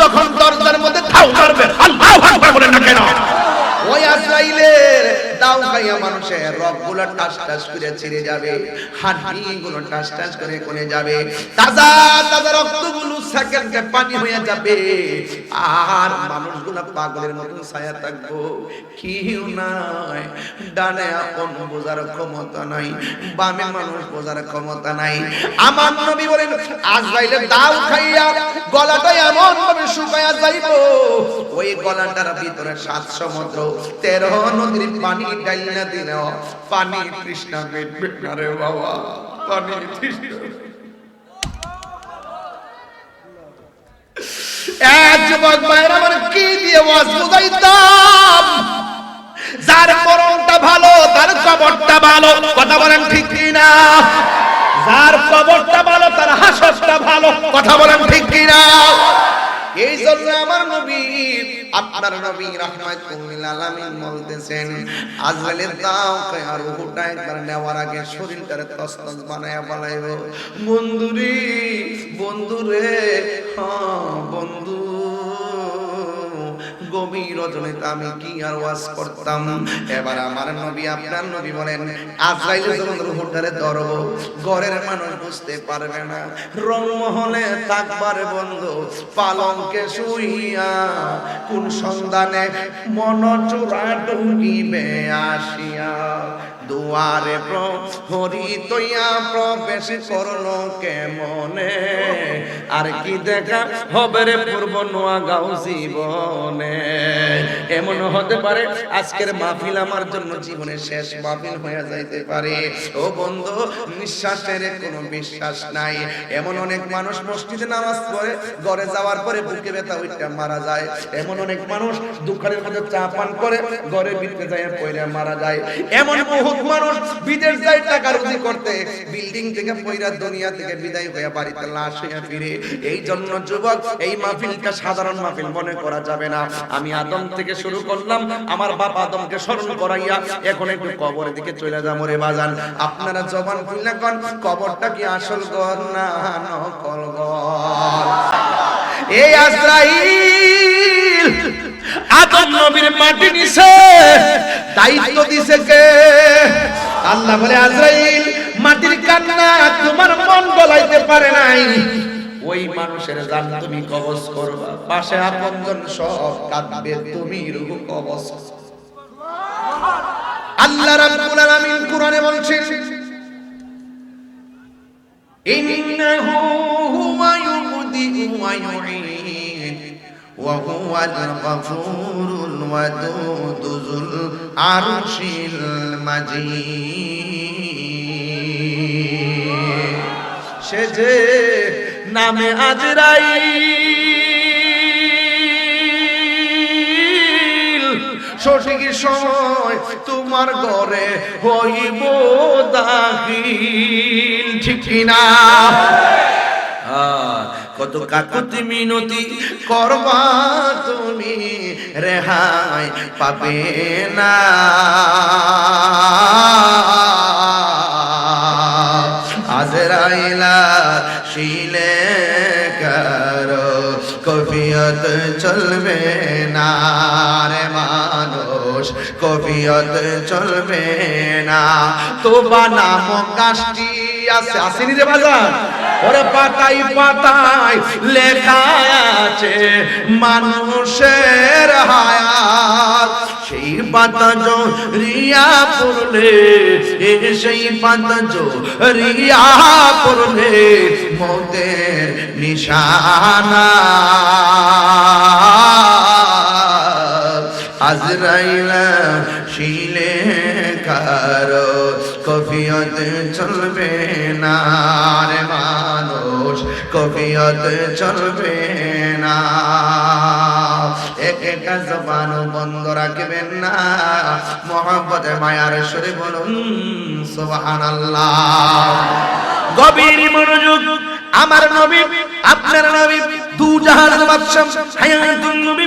যখন দরজার মধ্যে ঠাউ মারবে, আল্লাহ আকবার বলেন না কেন? ওই দাও খাইয়া মানুষের রগগুলো টাস টাস করে ছিঁড়ে যাবে হাড্ডি গুলো টাস টাস করে কোনে যাবে। তাজা তাজা রক্তগুলো সেকেন্ডে পানি হয়ে যাবে। আর মানুষগুলো পাগলের মতন ছায়া থাকব। কেউ নাই। ডানে আপন বোঝার ক্ষমতা নাই। বামে মানুষ বোঝার ক্ষমতা নাই। আমার নবী বলেন আজরাইলের দাও খাইয়া, গলাটা এমন ভাবে শুকায়া যাইবো। ওই গলাটার ভিতরে সাত সমুদ্র, তেরো নদীর পানি ডাইনা দিন পানি তৃষ্ণা মিটবে বাবা। পানি তৃষ্ণা এক যুবক আমার কি ভালো, তার কবরটা ভালো, কথা বলেন ঠিক কিনা? যার কবরটা ভালো, তার হাসরটা ভালো, কথা বলেন ঠিক কিনা? এই জন্য আমার নবী আপনার নবী রাহমাতুল আলামিন বলতেছেন আজলে দাও আর রূহটা একবার নেওয়ার আগে শরীরটারে তসতস বানায়া বানাইব। বন্ধুরে বন্ধুরে হ্যাঁ বন্ধু। গভীর রজনীতে আমি কি আর ওয়াজ করতাম? এবার আমার নবী, আপনার নবী বলেন আজরাইলে যখন রুহটারে ধরব ঘরের মানুষ বুঝতে পারবে না। রংমহলে থাকবার বন্ধ, পালঙ্কে শুইয়া কোন সন্ধানে মন চোরা ডুঙ্গিবে আসিয়া। দুয়ারে প্রহরি তৈয়া প্রবেশ করল কেমনে? আর কি দেখা হবে রে পূর্ব নোয়া গাও জীবনে? এমন হতে পারে আজকের মাহফিল আমার জন্য জীবনের শেষ মাহফিল হয়ে যাইতে পারে। ও বন্ধু, নিঃশ্বাসের কোনো বিশ্বাস নাই। এমন অনেক মানুষ মসজিদে নামাজ পড়ে, ঘরে যাওয়ার পরে বুকে ব্যথা ওইটা মারা যায়। এমন অনেক মানুষ দোকানের মধ্যে চা পান করে, ঘরে ভিতরে যায় পয়রা মারা যায়। এমন বহুত মানুষ বিদেশ যায় টাকা রুজি করতে। বিল্ডিং থেকে পয়রা দুনিয়া থেকে বিদায় হয়ে বাড়িতে লাশ হয়ে ফিরে। এই জন্য যুবক, এই মাহফিলটা সাধারণ মাহফিল মনে করা যাবে না। আমি আদম থেকে শুরু করলাম, আমার বাপ আদমকে স্মরণ করাইয়া এখন একটু কবরের দিকে চলে যাব রে বাজান। আপনারা জবান খুললে কোন, কবরটা কি আসল ঘর না নকল ঘর? এই আজরাইল আদম নবীর মাটি নিছে। দায়িত্ব দিছে কে? আল্লাহ বলে আজরাইল মাটির কান্না তোমার মন গলাইতে পারে নাই। ওই মানুষের জান তুমি কবজ করবা। পাশে আপনজন সব কাঁদবে তুমি রূহ কবজ আল্লাহ রাব্বুল আলামিন কোরআনে বলছেন ইন্নাহু হুয়া ইউবদি ওয়া ইউঈদ। ওয়া হুয়াল গফুরুল ওয়াদুদ যুল আরশিল মাজিদ সে যে নামে আজরাইল সঠিক সময় তোমার ঘরে হইব দাখিল। ঠিক আহ, কত কাকুতি মিনতি করবা তুমি রেহাই পাবে না। আজরাইলা শিলে কারও কফিয়ত চলবে না রে মানুষ, কফিয়ত চলবে না। তোবা নাম কাষ্টি আছে আসেনি রে বাজার ওরে পাতাই পাতাই লেখা আছে, মানুষের হায়াত। সেই পাতা রিয়া পড়লে সেই পাতা রিয়া পড়লে মতের নিশানা। আজরাইলা শিলে কারও কফিয়ত চলবে না রে মানুষ, কফিয়ত চলবে না। এক একটা জবান বন্ধ রাখবেন না মোহাম্মতে মায়ার সরে বলুন, সুবহানাল্লাহ। গভীর মনোযোগ, আমার নবী, আপনার নবী, দু জাহান বাদশাহ হায়াতুন নবী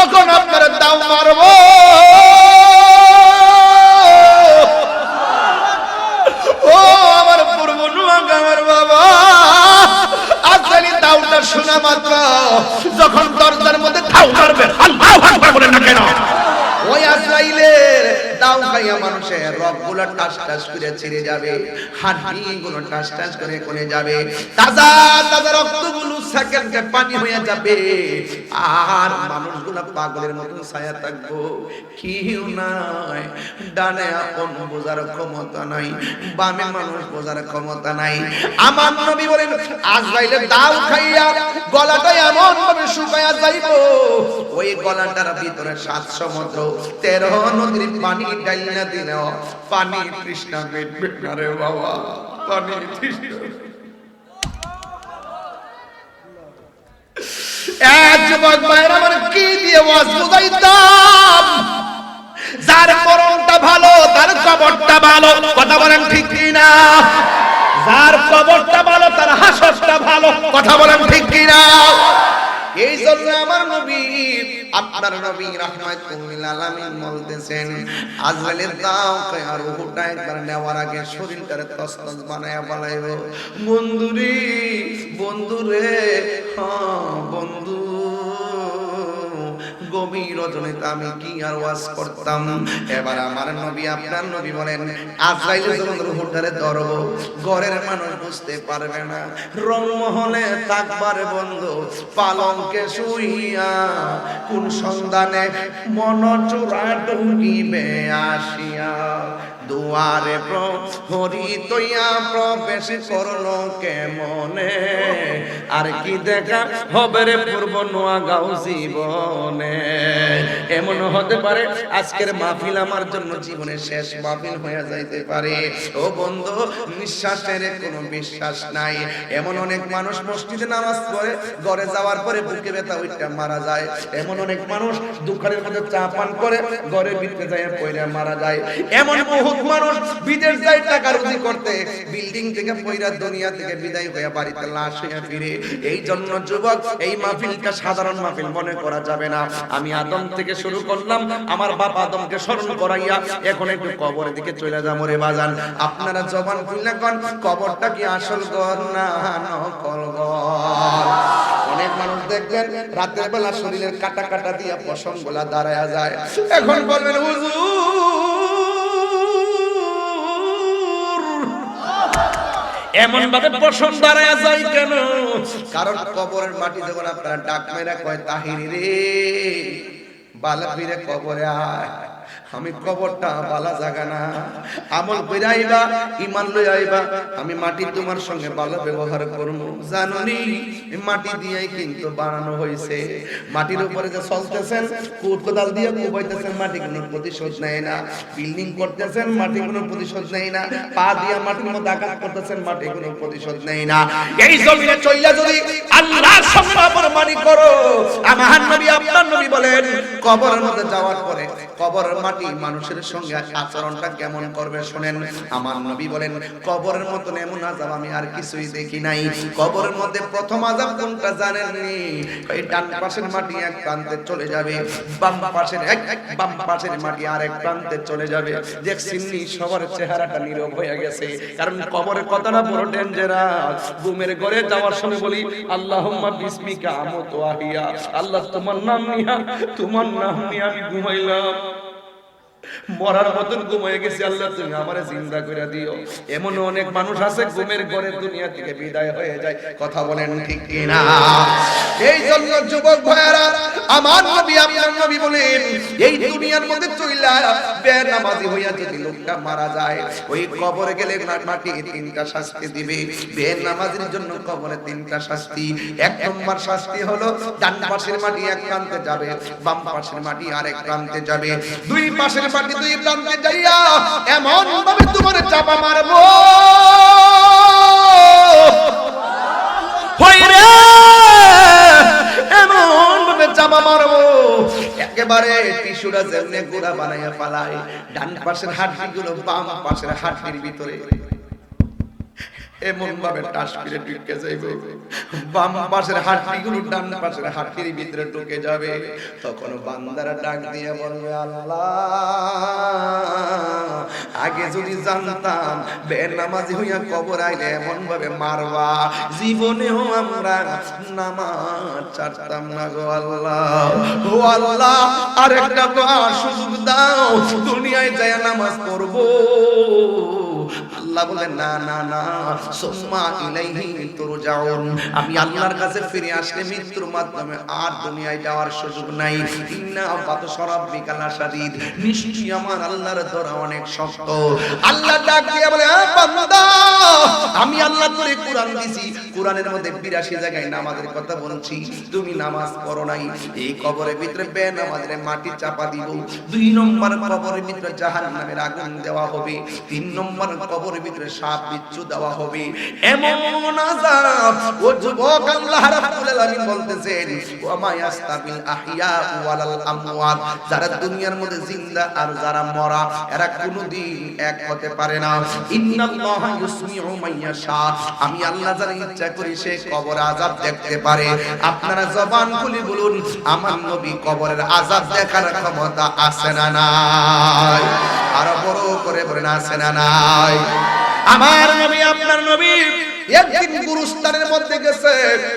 তখন আপনারা দাও মারব, ও আমার পূর্ব আমার বাবা আজকালি দাউটা শোনা মাত্র, যখন দরজার মধ্যে দাও মারবে আল্লাহু আকবার বলেন না কেন ওই আজরাইলের দাও খাইয়া মানুষের রগগুলো টাস টাস করে ছিঁড়ে যাবে, হাড্ডি গুলো টাস টাস করে কোনে যাবে। তাজা তাজা রক্তগুলো সেকেন্ডে পানি হয়ে যাবে। আর মানুষগুলো পাগলের মতন ছায়া থাকব। কেউ নাই, ডানে বোঝার ক্ষমতা নাই, বামে মানুষ বোঝার ক্ষমতা নাই। আমার নবী বলেন আজরাইলে দাও খাইয়া গলাটা এমন ভাবে যাইবো। ওই গলাটার ভিতরে সাত সমুদ্র, তেরো নদীর পানি ডাইনা দিন পানি তৃষ্ণা মিটবে না রে বাবা। পানি ভালো, তার কবরটা ভালো, কথা বলেন ঠিক কি না যার কবরটা ভালো, তার ভালো, কথা বলেন ঠিক কি না এই জন্য আমার নবী আপনার নবী রাহমাতুল আলামিন বলতেছেন আজরাইলের দাও আর রূহটা একবার নেওয়ার আগে শরীরটারে তসতস বানায়া বানাইব। বন্ধুরে বন্ধুরে হ্যাঁ বন্ধু। গভীর রজনীতে আমি কি আর ওয়াজ করতাম? এবার আমার নবী, আপনার নবী বলেন আজরাইল যখন রুহুটারে ধরব, ঘরের মানুষ বুঝতে পারবে না। রংমহলে তাকবার বন্ধ, পালঙ্কে শুইয়া কোন সন্ধানে মন চূড়া ডুবিবে আসিয়া। দুয়ারে প্রহরি তৈয়া প্রবেশ করল কেমনে? আর কি দেখা হবে রে পূর্ব নোয়া গাও জীবনে? এমন হতে পারে আজকের মাহফিল আমার জন্য জীবনের শেষ মাহফিল হয়ে যাইতে পারে। ও বন্ধু, নিঃশ্বাসের কোনো বিশ্বাস নাই। এমন অনেক মানুষ মসজিদে নামাজ পড়ে, ঘরে যাওয়ার পরে বুকে ব্যথা ওইটা মারা যায়। এমন অনেক মানুষ দোকানের মধ্যে চা পান করে ঘরের ভিতরে যায় পয়রা মারা যায়। এমন বহুত মানুষ বিদেশ যায় টাকা রুজি করতে বিল্ডিং থেকে পয়রা দুনিয়া থেকে বিদায় হয়ে বাড়িতে লাশ হয়ে ফিরে। এই জন্য যুবক, এই মাহফিলটা সাধারণ মাহফিল মনে করা যাবে না। আমি আদম থেকে শুরু করলাম, আমার বাপ আদমকে স্মরণ করাইয়া এখন একটু কবরের দিকে চলে যাব রে বাজান। আপনারা জবান খুললে কোন, কবরটা কি আসল ঘর না নকল অনেক মানুষ দেখবেন, রাতের বেলা শরীরের কাটা কাটা দিয়া পশম গোলা দাঁড়ায় যায়। এখন বলবেন, হুজুর এমন ভাবে পশম দাঁড়ায় যায় কেন? কারণ কবরের মাটি যখন আপনারা ডাক মেরা কয়, তাহিরি রে বালাপিরে কবরে আয়। আমি কবরটা বালা জাগা না। আমল আইবা ইমান লই আইবা। আমি মাটি তোমার সঙ্গে ভালো ব্যবহার করব এই মাটি দিয়েই কিন্তু বানানো হয়েছে মাটির উপরে যে চলতেছেন কুট কোদাল দিয়ে কুবাইতেছেন, মাটি কোনো প্রতিশোধ নেয় না। বিল্ডিং করতেছেন, মাটি কোনো প্রতিশোধ নেয় না। পা দিয়ে মাটির মধ্যে আঘাত করতেছেন, মাটি কোনো প্রতিশোধ নেয় না। এই জমিনে চইলা যদি করো। আমার নবী আপনার নবী বলেন, কবরের মধ্যে যাওয়ার পরে কবরের মাটি মানুষের সঙ্গে আচরণটা কেমন করবে শুনেন। আমার নবী বলেন, কবরের মতন এমন আযাব আমি আর কিছুই দেখি নাই। কবরের মধ্যে প্রথম আযাব কোনটা এই ডান পাশের মাটি এক প্রান্তে চলে যাবে, বাম পাশের এক এক বাম পাশের মাটি আরেক প্রান্তে চলে যাবে। সবার চেহারাটা নীরব হয়ে গেছে। কারণ কবরের কথাটা বড় ডেঞ্জারাস ঘুমের ঘরে যাওয়ার সময় বলি আল্লাহুম্মা বিসমিকা আমতু আহিয়া আল্লাহ, তোমার নাম নিয়া, তোমার নাম নিয়া আমি ঘুমাইলাম। মরার মতন ঘুমিয়ে গেছে, আল্লাহ, তুমি আমারে জিন্দা করে দিও। এমন অনেক মানুষ আছে, ঘুমের ঘরে দুনিয়া থেকে বিদায় হয়ে যায়। কথা বলেন ঠিক কিনা? এই জন্য যুবক ভাইয়েরা আমার নবী, আপনার নবী বলেন, এই দুনিয়ার মধ্যে চইলা বেনামাজি হইয়া যদি লোকটা মারা যায়, ওই কবরে গেলে মাটি তিনটা শাস্তি দিবে। বেনামাজির জন্য কবরে তিনটা শাস্তি। এক নম্বর শাস্তি হলো, ডান পাশের মাটি এক প্রান্তে যাবে, বাম পাশের মাটি আরেক প্রান্তে যাবে। দুই পাশের মাটি দুই প্রান্তে যাইয়া এমন ভাবে তোমার চাপা মারবো। একেবারে টিস্যুটা যেমনে গোড়া বানাইয়া পালায় ডান পাশের হাড্ডিগুলো বাম পাশের হাড্ডির ভিতরে। এমন ভাবে টাস করে ঢুকে যাইবে। বাম পাশের হাড্ডিগুলো ডান পাশের হাড্ডির ভিতরে ঢুকে যাবে। তখন বান্দারা ডাক দিয়ে বলবে আল্লাহ আগে যদি জানতাম বেনামাজি হইয়া কবর আইলে এমন ভাবে মারবা। জীবনেও আমরা নামাজ ছাড়তাম না গো আল্লাহ। ও আল্লাহ আরেকটা তো সুযোগ দাও। দুনিয়ায় যায় নামাজ পড়ব। আল্লাহ বলে না না না, সুম্মা ইলাইহি তুরজাউন। আমি আল্লাহর কাছে ফিরে আসলে মৃত্যুর মাধ্যমে আর দুনিয়ায় যাওয়ার সুযোগ নাই। ইন্না বাত সরাব্বিকা লাশাদীদ নিশ্চয়ই আমার আল্লাহর ধরা অনেক শক্ত। আল্লাহ ডাক দিয়ে বলে বান্দা, আমি আল্লাহ তোরে কোরআন দিছি। কোরআনের মধ্যে 82 জায়গায় নামাজের কথা বলছি। তুমি নামাজ পড়ো নাই। এই কবরের ভিতরে বে নামাজের মাটি চাপা দিব। দুই নম্বর কবরের ভিতরে জাহান্নামের আগুন দেওয়া হবে। তিন নম্বর কবরের ভিতরে সাপ বিচ্ছু দেওয়া হবে। এমন ও যুবক আল্লাহ রাব্বুল আলামিন বলতেছেন আমওয়াত যারা দুনিয়ার মধ্যে জিন্দা আর যারা মরা, এরা কোনোদিন এক হতে পারে না। ইন্নাল্লাহা ইউসমিউ মাইয়াশা আমি আল্লাহ যারা ইচ্ছা করি সে কবর দেখতে পারে। আপনারা জবান খুলে বলুন, আমার নবী কবরের আযাব দেখার ক্ষমতা আছে না নাই? আরও বড় করে বলেন, আছে না নাই? আমার নবী, আপনার নবী একদিন গুরুস্থানের মধ্যে গেছে।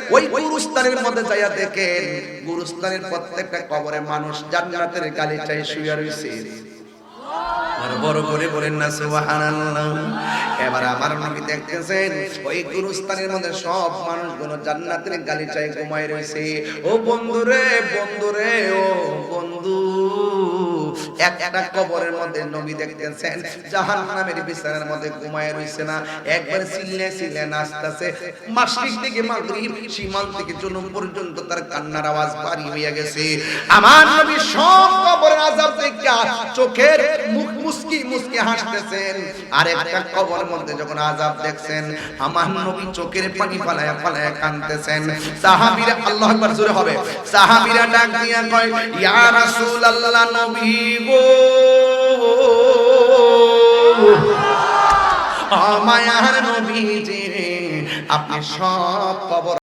ওই গুরুস্থানের মধ্যে যাইয়া দেখেন, গুরুস্থানের প্রত্যেকটা কবরে মানুষ জান্নাতের গালিচায় শুয়ে রয়েছে আমার ওই মধ্যে সব মানুষগুলো ও বন্ধুরে, ও বন্ধু। একটা কবরের মধ্যে নবী দেখতেছেন, জাহান্নামের বিছানার মধ্যে ঘুমায় রইছে না, একবার সিলে সিলে নাচতেছে। মাসিক থেকে মাগরিব, সীমান্ত থেকে জনম পর্যন্ত তার কান্নার আওয়াজ বাড়ি হইয়া গেছে। আমার নবী সব কবরের আজাব থেকে চোখের মুস্কি হাসতেছেন। আর একটা কবরের মধ্যে যখন আযাব দেখছেন, আমার নবী চোখের পানি সাহাবীরা আল্লাহু আকবার জোরে হবে। সাহাবীরা ডাক দিয়া কয়, ইয়া নবী গো, আমায়ার নবীজি আপনি সব কবর